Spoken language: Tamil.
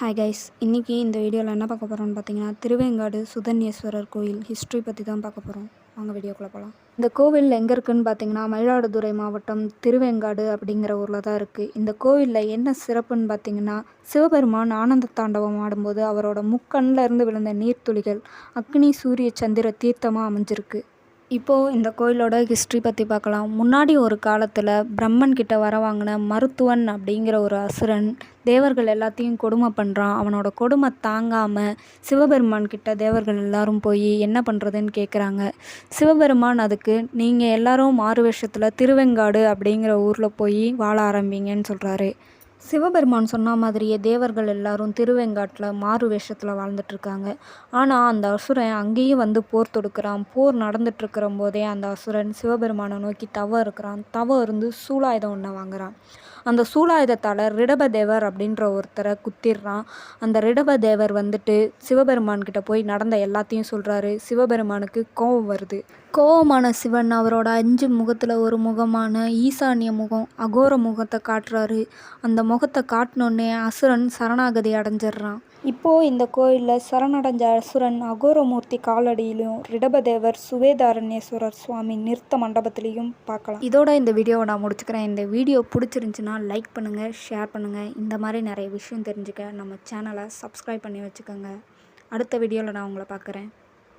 ஹாய் கைஸ் இன்றைக்கி இந்த வீடியோவில் என்ன பார்க்க போகிறோம்னு பார்த்தீங்கன்னா திருவேங்காடு சுதன்யேஸ்வரர் கோயில் ஹிஸ்ட்ரி பற்றி தான் பார்க்க போகிறோம் வாங்க வீடியோக்குள்ளே போகலாம் இந்த கோவில் எங்கே இருக்குதுன்னு பார்த்தீங்கன்னா மயிலாடுதுறை மாவட்டம் திருவேங்காடு அப்படிங்கிற ஊரில் தான் இருக்குது இந்த கோவிலில் என்ன சிறப்புன்னு பார்த்தீங்கன்னா சிவபெருமான் ஆனந்த தாண்டவம் ஆடும்போது அவரோட முக்கண்ணில் இருந்து விழுந்த நீர்த்துளிகள் அக்னி சூரிய சந்திர தீர்த்தமாக அமைஞ்சிருக்கு. இப்போது இந்த கோயிலோட ஹிஸ்ட்ரி பற்றி பார்க்கலாம். முன்னாடி ஒரு காலத்தில் பிரம்மன் கிட்ட வர வாங்கின மருத்துவன் அப்படிங்கிற ஒரு அசுரன் தேவர்கள் எல்லாத்தையும் கொடுமை பண்ணுறான் அவனோட கொடுமை தாங்காமல் சிவபெருமான் கிட்ட தேவர்கள் எல்லாரும் போய் என்ன பண்ணுறதுன்னு கேட்குறாங்க சிவபெருமான் அதுக்கு நீங்கள் எல்லாரும் மாறு வேஷத்தில் திருவெங்காடு அப்படிங்கிற ஊரில் போய் வாழ ஆரம்பிங்கன்னு சொல்கிறாரு சிவபெருமான் சொன்ன மாதிரியே தேவர்கள் எல்லாரும் திருவெங்காட்டில் மாறு வேஷத்தில் வாழ்ந்துட்டுருக்காங்க. ஆனால் அந்த அசுரன் அங்கேயும் வந்து போர் தொடுக்கிறான். போர் நடந்துட்டுருக்கிற போதே அந்த அசுரன் சிவபெருமானை நோக்கி தவ இருக்கிறான் தவ இருந்து சூலாயுதம் ஒன்று வாங்குறான். அந்த சூலாயுதத்தால் ரிடபதேவர் அப்படின்ற ஒருத்தரை குத்திடுறான் அந்த ரிடபதேவர் வந்துட்டு சிவபெருமான்கிட்ட போய் நடந்த எல்லாத்தையும் சொல்கிறாரு சிவபெருமானுக்கு கோபம் வருது. கோபமான சிவன் அவரோட அஞ்சு முகத்தில் ஒரு முகமான ஈசானிய முகம் அகோர முகத்தை காட்டுறாரு. அந்த முகத்தை காட்டினோன்னே அசுரன் சரணாகதி அடைஞ்சிடுறான். இப்போது இந்த கோயிலில் சரணடைஞ்ச அசுரன் அகோரமூர்த்தி காலடியிலும் ரிடபதேவர் சுவேதாரண்யேஸ்வரர் சுவாமி நிறுத்த மண்டபத்திலையும் பார்க்கலாம். இதோட இந்த வீடியோவை நான் முடிச்சுக்கிறேன். இந்த வீடியோ பிடிச்சிருந்துச்சுன்னா லைக் பண்ணுங்கள் ஷேர் பண்ணுங்கள் இந்த மாதிரி நிறைய விஷயம் தெரிஞ்சுக்க நம்ம சேனலை சப்ஸ்கிரைப் பண்ணி வச்சுக்கோங்க. அடுத்த வீடியோவில் நான் உங்களை பார்க்குறேன்.